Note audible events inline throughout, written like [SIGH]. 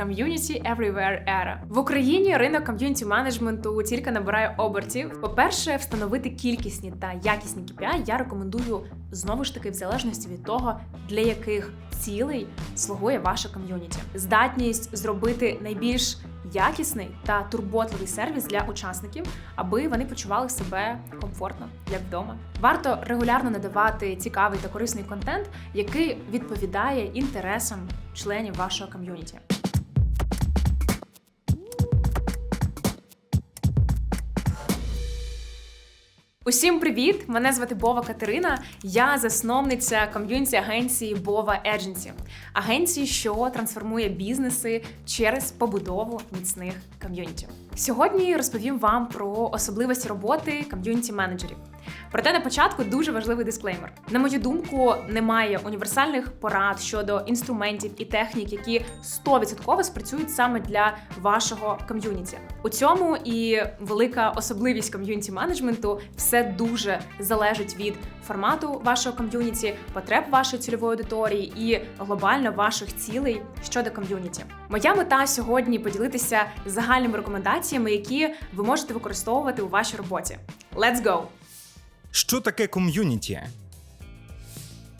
Community Everywhere Era. В Україні ринок ком'юніті менеджменту тільки набирає обертів. По-перше, встановити кількісні та якісні KPI я рекомендую знову ж таки в залежності від того, для яких цілей слугує ваше ком'юніті. Здатність зробити найбільш якісний та турботливий сервіс для учасників, аби вони почували себе комфортно, як вдома. Варто регулярно надавати цікавий та корисний контент, який відповідає інтересам членів вашого ком'юніті. Усім привіт! Мене звати Бова Катерина. Я засновниця ком'юніті агенції Бова Едженсі, агенції, що трансформує бізнеси через побудову міцних ком'юніті. Сьогодні розповім вам про особливості роботи ком'юніті менеджерів. Проте на початку дуже важливий дисклеймер. На мою думку, немає універсальних порад щодо інструментів і технік, які 100% спрацюють саме для вашого ком'юніті. У цьому і велика особливість ком'юніті менеджменту все дуже залежить від формату вашого ком'юніті, потреб вашої цільової аудиторії і глобально ваших цілей щодо ком'юніті. Моя мета сьогодні поділитися загальними рекомендаціями, які ви можете використовувати у вашій роботі. Let's go! Що таке ком'юніті?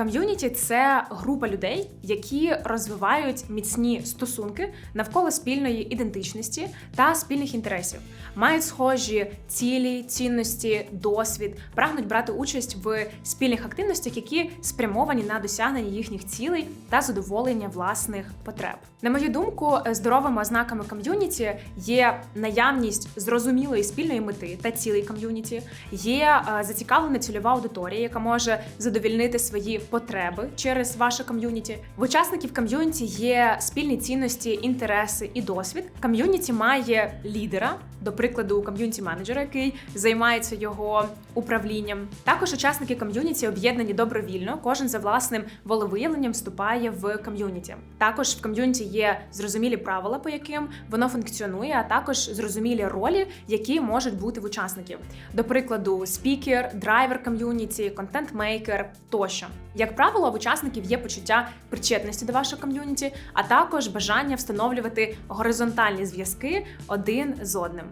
Ком'юніті це група людей, які розвивають міцні стосунки навколо спільної ідентичності та спільних інтересів, мають схожі цілі, цінності, досвід, прагнуть брати участь в спільних активностях, які спрямовані на досягнення їхніх цілей та задоволення власних потреб. На мою думку, здоровими ознаками ком'юніті є наявність зрозумілої спільної мети та цілей ком'юніті, є е, зацікавлена цільова аудиторія, яка може задовільнити свої потреби через ваше ком'юніті. В учасників ком'юніті є спільні цінності, інтереси і досвід. Ком'юніті має лідера, до прикладу, ком'юніті менеджера, який займається його управлінням. Також учасники ком'юніті об'єднані добровільно. Кожен за власним волевиявленням вступає в ком'юніті. Також в ком'юніті є зрозумілі правила, по яким воно функціонує, а також зрозумілі ролі, які можуть бути в учасників. До прикладу, спікер, драйвер ком'юніті, контент-мейкер тощо. Як правило, в учасників є почуття причетності до вашого ком'юніті, а також бажання встановлювати горизонтальні зв'язки один з одним.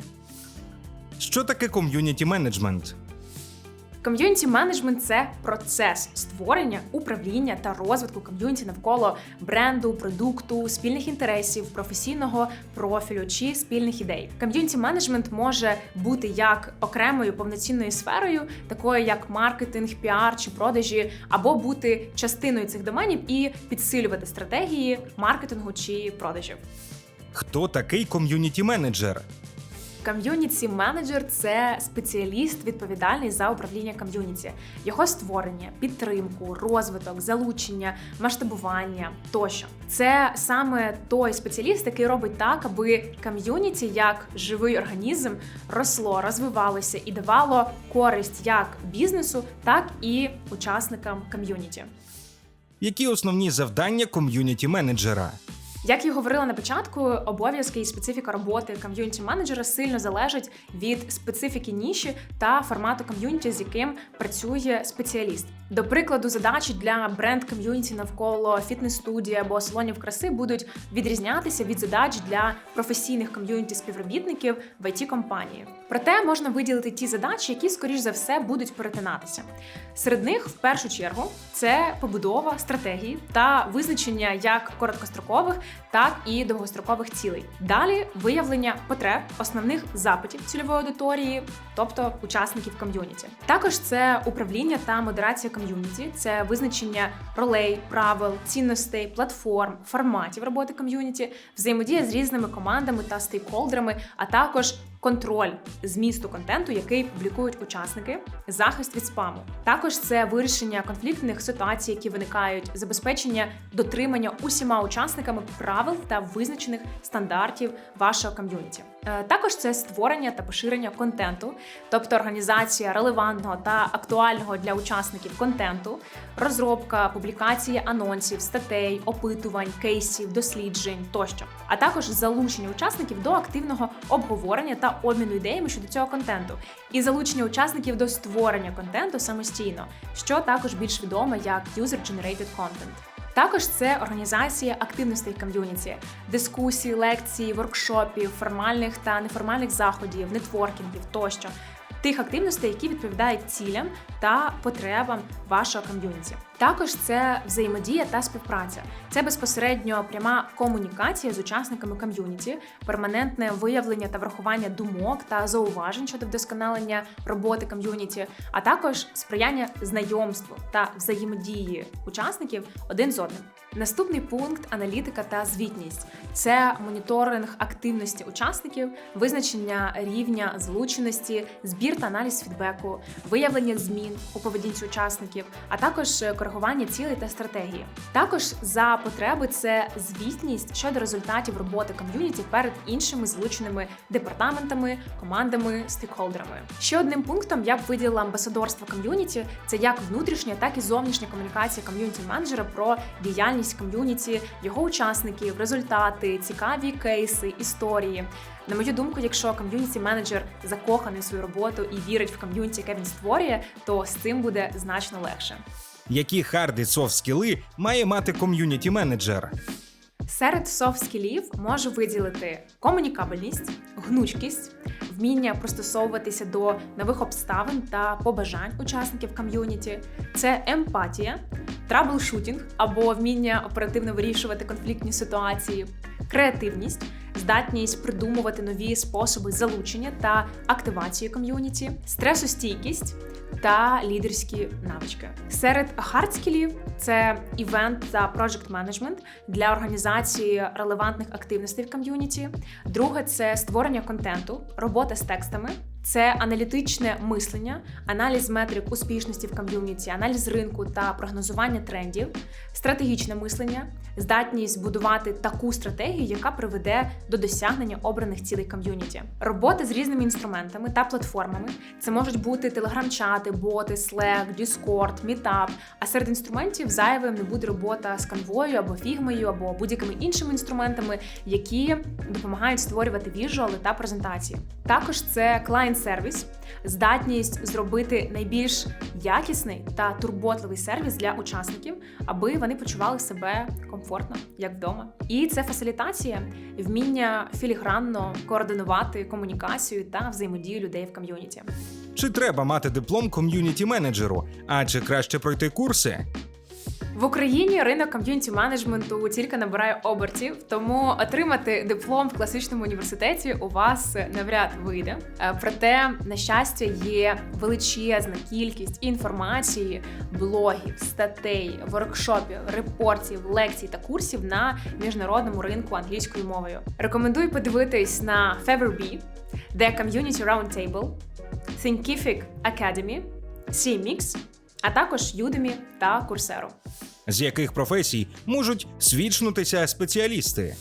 Що таке ком'юніті менеджмент? Ком'юніті менеджмент це процес створення, управління та розвитку ком'юніті навколо бренду, продукту, спільних інтересів, професійного профілю чи спільних ідей. Ком'юніті менеджмент може бути як окремою повноцінною сферою, такою як маркетинг, піар чи продажі, або бути частиною цих доменів і підсилювати стратегії маркетингу чи продажів. Хто такий ком'юніті менеджер? Ком'юніті менеджер це спеціаліст, відповідальний за управління ком'юніті, його створення, підтримку, розвиток, залучення, масштабування тощо. Це саме той спеціаліст, який робить так, аби ком'юніті як живий організм росло, розвивалося і давало користь як бізнесу, так і учасникам ком'юніті. Які основні завдання ком'юніті менеджера? Як я говорила на початку, обов'язки і специфіка роботи ком'юніті менеджера сильно залежать від специфіки ніші та формату ком'юніті, з яким працює спеціаліст. До прикладу, задачі для бренд ком'юніті навколо фітнес-студії або салонів краси будуть відрізнятися від задач для професійних ком'юніті співробітників в it компанії. Проте можна виділити ті задачі, які, скоріш за все, будуть перетинатися. Серед них, в першу чергу, це побудова стратегії та визначення як короткострокових, так і довгострокових цілей. Далі виявлення потреб основних запитів цільової аудиторії, тобто учасників ком'юніті. Також це управління та модерація ком'юніті, це визначення ролей, правил, цінностей, платформ, форматів роботи ком'юніті, взаємодія з різними командами та стейкхолдерами, а також контроль змісту контенту, який публікують учасники, захист від спаму. Також це вирішення конфліктних ситуацій, які виникають, забезпечення дотримання усіма учасниками правил та визначених стандартів вашого ком'юніті. Е, Також це створення та поширення контенту, тобто організація релевантного та актуального для учасників контенту, розробка, публікація анонсів, статей, опитувань, кейсів, досліджень тощо, а також залучення учасників до активного обговорення та обміну ідеями щодо цього контенту, і залучення учасників до створення контенту самостійно, що також більш відомо як User-Generated Content. Також це організація активностей ком'юніті, дискусій, лекцій, воркшопів, формальних та неформальних заходів, нетворкінгів тощо. Тих активностей, які відповідають цілям та потребам вашого ком'юніті. Також це взаємодія та співпраця. Це безпосередньо пряма комунікація з учасниками ком'юніті, перманентне виявлення та врахування думок та зауважень щодо вдосконалення роботи ком'юніті, а також сприяння знайомству та взаємодії учасників один з одним. Наступний пункт аналітика та звітність це моніторинг активності учасників, визначення рівня залученості, збір та аналіз фідбеку, виявлення змін у поведінці учасників, а також коригування цілей та стратегії. Також за потреби це звітність щодо результатів роботи ком'юніті перед іншими залученими департаментами, командами, стейкхолдерами. Ще одним пунктом я б виділила амбасадорство ком'юніті. Це як внутрішня, так і зовнішня комунікація ком'юніті менеджера про діяльність ком'юніті, його учасників, результати, цікаві кейси, історії. На мою думку, якщо ком'юніті менеджер закоханий в свою роботу і вірить в ком'юніті, яке він створює, то з цим буде значно легше. Які хард і софт скіли має мати ком'юніті менеджер? Серед софт-скілів можу виділити комунікабельність, гнучкість, вміння пристосовуватися до нових обставин та побажань учасників ком'юніті, це емпатія, траблшутінг або вміння оперативно вирішувати конфліктні ситуації, креативність. Здатність придумувати нові способи залучення та активації ком'юніті, стресостійкість та лідерські навички. Серед хардскілів це івент та проджект менеджмент для організації релевантних активностей в ком'юніті. Друге це створення контенту, робота з текстами. Це аналітичне мислення, аналіз метрик успішності в ком'юніті, аналіз ринку та прогнозування трендів, стратегічне мислення, здатність будувати таку стратегію, яка приведе до досягнення обраних цілей ком'юніті. Робота з різними інструментами та платформами. Це можуть бути телеграм-чати, боти, Slack, Discord, Meetup. А серед інструментів зайвим не буде робота з канвою або фігмою, або будь-якими іншими інструментами, які допомагають створювати віжуали та презентації. Також це клієнт-сервіс, здатність зробити найбільш якісний та турботливий сервіс для учасників, аби вони почували себе комфортно, як вдома. І це фасилітація, вміння філігранно координувати комунікацію та взаємодію людей в ком'юніті. Чи треба мати диплом ком'юніті менеджеру? А чи краще пройти курси? В Україні ринок ком'юніті менеджменту тільки набирає обертів, тому отримати диплом в класичному університеті у вас навряд вийде. Е, Проте, на щастя, є величезна кількість інформації, блогів, статей, воркшопів, репортів, лекцій та курсів на міжнародному ринку англійською мовою. Рекомендую подивитись на Feverbee, The Community Roundtable, Thinkific Academy, CMX, а також Udemy та Coursera. З яких професій можуть свідчнутися спеціалісти?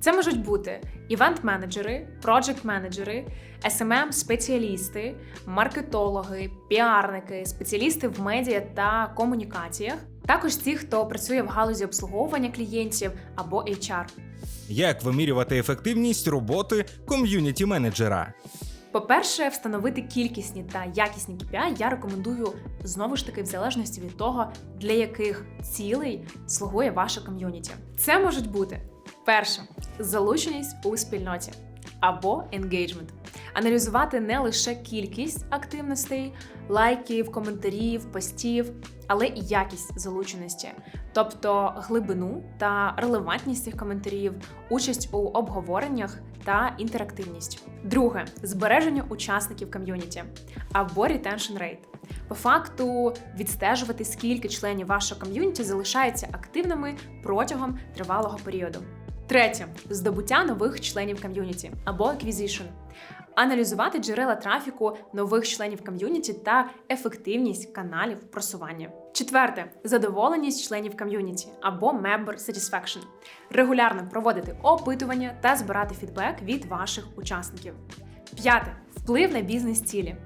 Це можуть бути івент-менеджери, проджект-менеджери, smm спеціалісти маркетологи, піарники, спеціалісти в медіа та комунікаціях. Також ті, хто працює в галузі обслуговування клієнтів або HR. Як вимірювати ефективність роботи ком'юніті менеджера? По-перше, встановити кількісні та якісні KPI я рекомендую знову ж таки в залежності від того, для яких цілей слугує ваша ком'юніті. Це можуть бути перше залученість у спільноті або engagement. Аналізувати не лише кількість активностей, лайків, коментарів, постів, але і якість залученості, тобто глибину та релевантність цих коментарів, участь у обговореннях та інтерактивність. Друге збереження учасників ком'юніті або retention rate. По факту відстежувати, скільки членів вашого ком'юніті залишаються активними протягом тривалого періоду. Третє здобуття нових членів ком'юніті або acquisition. Аналізувати джерела трафіку нових членів ком'юніті та ефективність каналів просування. Четверте задоволеність членів ком'юніті або member satisfaction. Регулярно проводити опитування та збирати фідбек від ваших учасників. П'яте вплив на бізнес-цілі.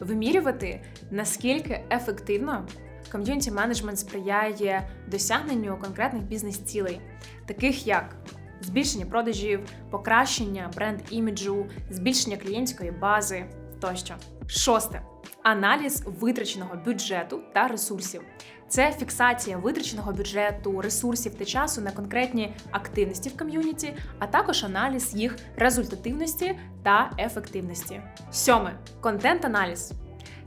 Вимірювати наскільки ефективно ком'юніті менеджмент сприяє досягненню конкретних бізнес-цілей, таких як збільшення продажів, покращення бренд-іміджу, збільшення клієнтської бази тощо. Шосте аналіз витраченого бюджету та ресурсів. це фіксація витраченого бюджету, ресурсів та часу на конкретні активності в ком'юніті, а також аналіз їх результативності та ефективності. Сьоме контент-аналіз.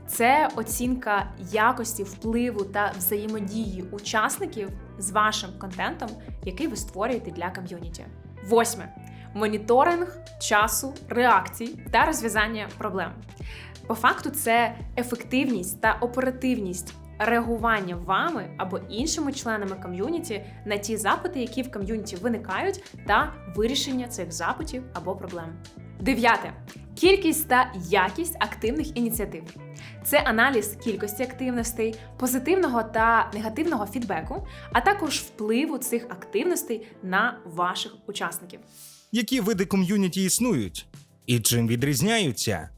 Це оцінка якості впливу та взаємодії учасників з вашим контентом, який ви створюєте для ком'юніті. Восьме моніторинг часу, реакцій та розв'язання проблем. По факту, це ефективність та оперативність реагування вами або іншими членами ком'юніті на ті запити, які в ком'юніті виникають, та вирішення цих запитів або проблем. Дев'яте кількість та якість активних ініціатив. Це аналіз кількості активностей, позитивного та негативного фідбеку, а також впливу цих активностей на ваших учасників. Які види ком'юніті існують? І чим відрізняються?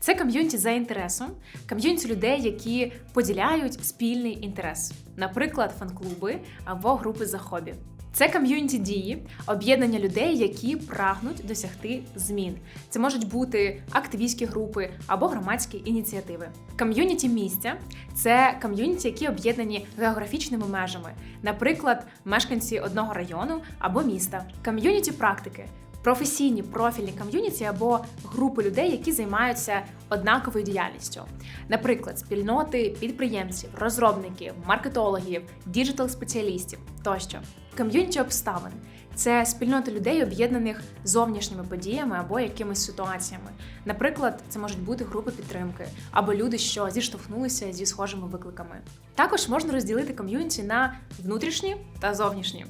Це ком'юніті за інтересом, ком'юніті людей, які поділяють спільний інтерес, наприклад, фан-клуби або групи за хобі. Це ком'юніті дії, об'єднання людей, які прагнуть досягти змін. Це можуть бути активістські групи або громадські ініціативи. Ком'юніті місця це ком'юніті, які об'єднані географічними межами, наприклад, мешканці одного району або міста. Ком'юніті практики професійні профільні ком'юніті або групи людей, які займаються однаковою діяльністю, наприклад, спільноти підприємців, розробників, маркетологів, діджитал-спеціалістів тощо. Ком'юніті обставин це спільнота людей, об'єднаних зовнішніми подіями або якимись ситуаціями. Наприклад, це можуть бути групи підтримки або люди, що зіштовхнулися зі схожими викликами. Також можна розділити ком'юніті на внутрішні та зовнішні.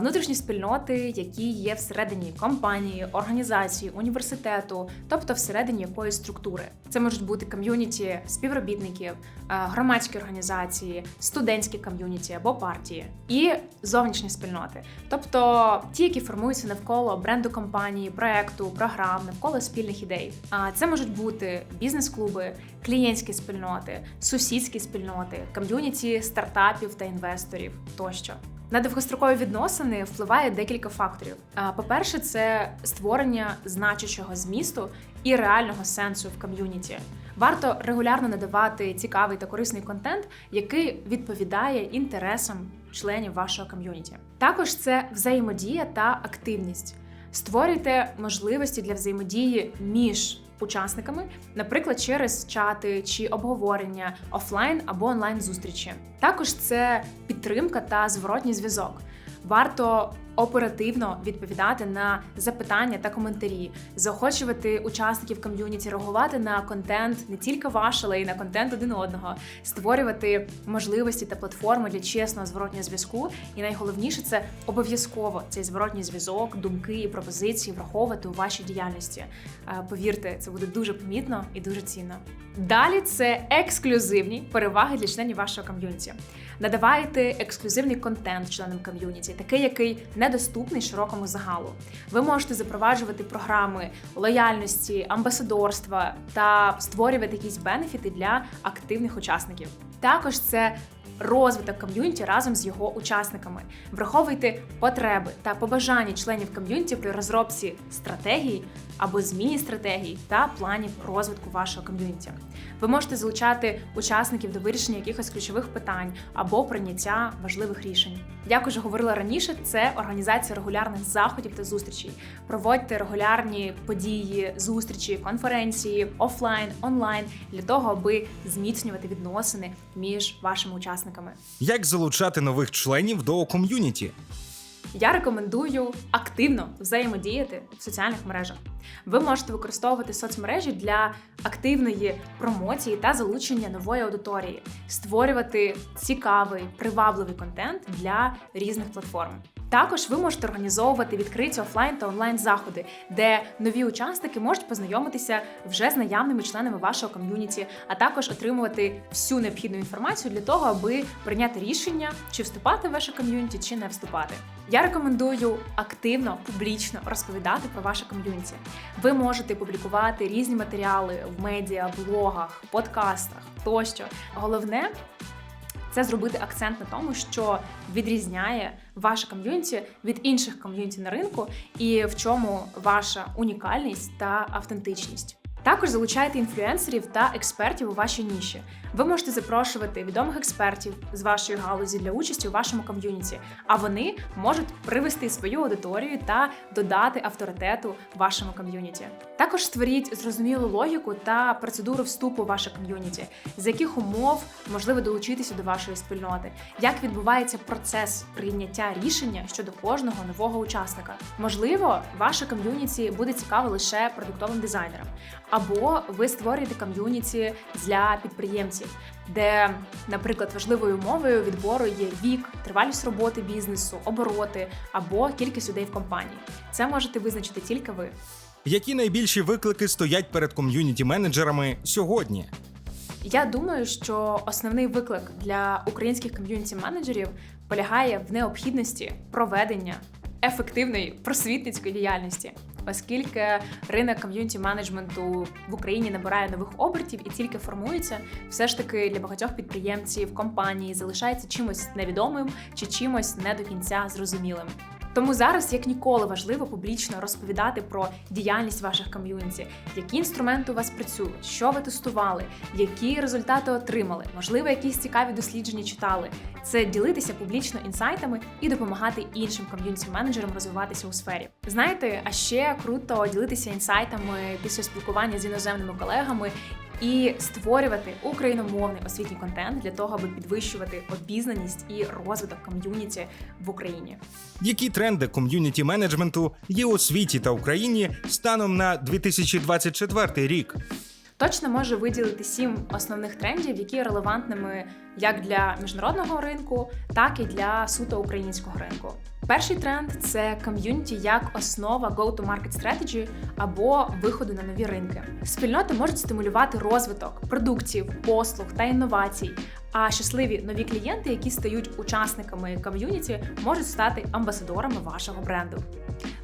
Внутрішні спільноти, які є всередині компанії, організації, університету, тобто всередині якоїсь структури. Це можуть бути ком'юніті співробітників, громадські організації, студентські ком'юніті або партії, і зовнішні спільноти, тобто ті, які формуються навколо бренду компанії, проекту, програм, навколо спільних ідей. А це можуть бути бізнес-клуби, клієнтські спільноти, сусідські спільноти, ком'юніті стартапів та інвесторів тощо. На довгострокові відносини впливає декілька факторів. По-перше, це створення значущого змісту і реального сенсу в ком'юніті. Варто регулярно надавати цікавий та корисний контент, який відповідає інтересам членів вашого ком'юніті. Також це взаємодія та активність. Створюйте можливості для взаємодії між учасниками, наприклад, через чати чи обговорення офлайн або онлайн зустрічі. Також це підтримка та зворотній зв'язок. Варто оперативно відповідати на запитання та коментарі, заохочувати учасників ком'юніті, реагувати на контент не тільки ваш, але й на контент один одного, створювати можливості та платформи для чесного зворотнього зв'язку. І найголовніше це обов'язково цей зворотній зв'язок, думки і пропозиції враховувати у вашій діяльності. Е, повірте, це буде дуже помітно і дуже цінно. Далі це ексклюзивні переваги для членів вашого ком'юніті. Надавайте ексклюзивний контент членам ком'юніті, такий, який недоступний широкому загалу. Ви можете запроваджувати програми лояльності, амбасадорства та створювати якісь бенефіти для активних учасників. Також це розвиток ком'юніті разом з його учасниками. Враховуйте потреби та побажання членів ком'юніті при розробці стратегії або зміні стратегій та планів розвитку вашого ком'юніті. Ви можете залучати учасників до вирішення якихось ключових питань або прийняття важливих рішень. Як уже говорила раніше, це організація регулярних заходів та зустрічей. Проводьте регулярні події, зустрічі, конференції офлайн, онлайн для того, аби зміцнювати відносини між вашими учасниками. Як залучати нових членів до ком'юніті? Я рекомендую активно взаємодіяти в соціальних мережах. Ви можете використовувати соцмережі для активної промоції та залучення нової аудиторії, створювати цікавий привабливий контент для різних платформ. Також ви можете організовувати відкриті офлайн та онлайн заходи, де нові учасники можуть познайомитися вже з наявними членами вашого ком'юніті, а також отримувати всю необхідну інформацію для того, аби прийняти рішення, чи вступати в ваше ком'юніті, чи не вступати. Я рекомендую активно публічно розповідати про ваше ком'юніті. Ви можете публікувати різні матеріали в медіа, блогах, подкастах тощо. Головне це зробити акцент на тому, що відрізняє ваше ком'юніті від інших ком'юніті на ринку, і в чому ваша унікальність та автентичність. Також залучайте інфлюенсерів та експертів у вашій ніші. Ви можете запрошувати відомих експертів з вашої галузі для участі у вашому ком'юніті, а вони можуть привести свою аудиторію та додати авторитету вашому ком'юніті. Також створіть зрозумілу логіку та процедуру вступу у ваше ком'юніті, з яких умов можливо долучитися до вашої спільноти, як відбувається процес прийняття рішення щодо кожного нового учасника. Можливо, ваше ком'юніті буде цікаве лише продуктовим дизайнерам, або ви створюєте ком'юніті для підприємців, де, наприклад, важливою умовою відбору є вік, тривалість роботи бізнесу, обороти або кількість людей в компанії. Це можете визначити тільки ви. Які найбільші виклики стоять перед ком'юніті менеджерами сьогодні? Я думаю, що основний виклик для українських ком'юніті менеджерів полягає в необхідності проведення ефективної просвітницької діяльності, оскільки ринок ком'юніті менеджменту в Україні набирає нових обертів і тільки формується, все ж таки для багатьох підприємців компанії залишається чимось невідомим чи чимось не до кінця зрозумілим. Тому зараз як ніколи важливо публічно розповідати про діяльність ваших ком'юніті, які інструменти у вас працюють, що ви тестували, які результати отримали, можливо, якісь цікаві дослідження читали. Це ділитися публічно інсайтами і допомагати іншим ком'юніті менеджерам розвиватися у сфері. Знаєте, а ще круто ділитися інсайтами після спілкування з іноземними колегами і створювати україномовний освітній контент для того, аби підвищувати обізнаність і розвиток ком'юніті в Україні. Які тренди ком'юніті менеджменту є у світі та Україні станом на 2024 рік? Точно можу виділити сім основних трендів, які є релевантними як для міжнародного ринку, так і для суто українського ринку. Перший тренд це ком'юніті як основа go-to-market strategy або виходу на нові ринки. Спільноти можуть стимулювати розвиток продуктів, послуг та інновацій. А щасливі нові клієнти, які стають учасниками ком'юніті, можуть стати амбасадорами вашого бренду.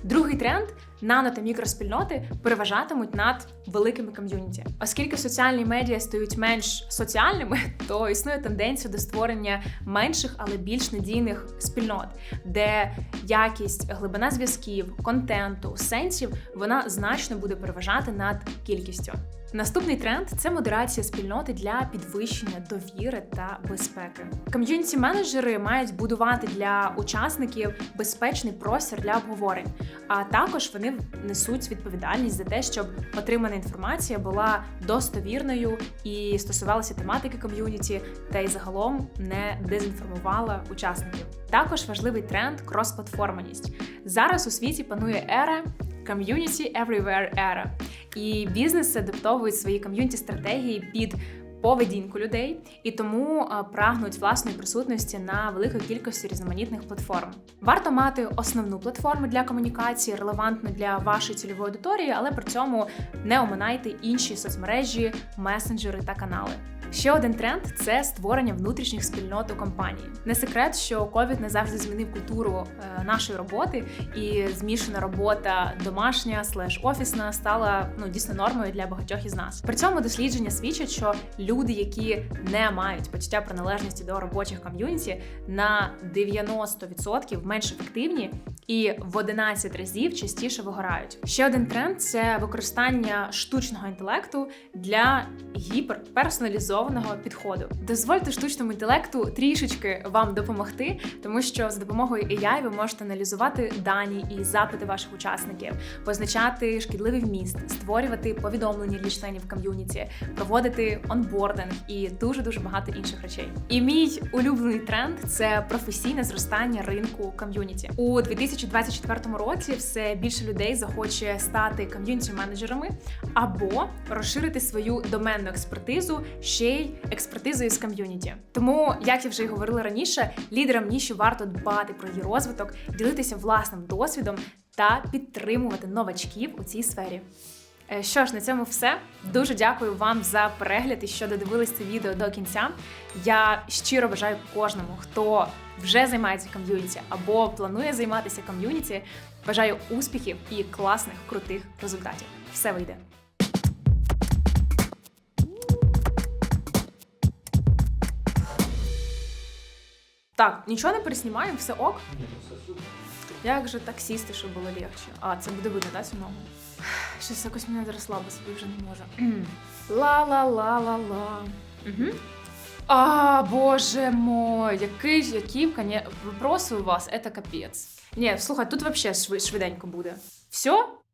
Другий тренд нано та мікроспільноти переважатимуть над великими ком'юніті. Оскільки соціальні медіа стають менш соціальними, [LAUGHS] то існує тенденція до створення менших, але більш надійних спільнот, де якість, глибина зв'язків, контенту, сенсів вона значно буде переважати над кількістю. Наступний тренд це модерація спільноти для підвищення довіри та безпеки. Ком'юніті менеджери мають будувати для учасників безпечний простір для обговорень, а також вони несуть відповідальність за те, щоб отримана інформація була достовірною і стосувалася тематики ком'юніті, та й загалом не дезінформувала учасників. Також важливий тренд крос-платформеність. Зараз у світі панує ера Community Everywhere Era. І бізнеси адаптовують свої ком'юніті стратегії під поведінку людей і тому прагнуть власної присутності на великій кількості різноманітних платформ. Варто мати основну платформу для комунікації, релевантну для вашої цільової аудиторії, але при цьому не оминайте інші соцмережі, месенджери та канали. Ще один тренд це створення внутрішніх спільнот у компанії. Не секрет, що ковід не завжди змінив культуру е, нашої роботи, і змішана робота домашня слеш офісна стала ну дійсно нормою для багатьох із нас. При цьому дослідження свідчать, що люди, які не мають почуття приналежності до робочих ком'юніті, на 90% менш ефективні і в 11 разів частіше вигорають. Ще один тренд це використання штучного інтелекту для гіперперсоналізованого підходу. Дозвольте штучному інтелекту трішечки вам допомогти, тому що за допомогою AI ви можете аналізувати дані і запити ваших учасників, позначати шкідливий вміст, створювати повідомлення для членів ком'юніті, проводити онбординг і дуже дуже багато інших речей. І мій улюблений тренд це професійне зростання ринку ком'юніті у 2024 році. Все більше людей захоче стати ком'юніті менеджерами або розширити свою доменну експертизу ще й експертизою з ком'юніті. Тому, як я вже й говорила раніше, лідерам ніші варто дбати про її розвиток, ділитися власним досвідом та підтримувати новачків у цій сфері. Е, Що ж, на цьому все. Дуже дякую вам за перегляд і що додивились це відео до кінця. Я щиро бажаю кожному, хто вже займається ком'юніті або планує займатися ком'юніті. Бажаю успіхів і класних крутих результатів. Все вийде. Так, нічого не переснімаємо, все ок. Як же так сісти, щоб було легше? А, це буде видно, да, цю ногу? Щось якось мене зараз слабо собі вже не можу. Ла-ла-ла-ла-ла. Угу. А, боже мой, який ж, коне... вопроси у вас, це капець. Ні, слухай, тут вообще швиденько буде. Все?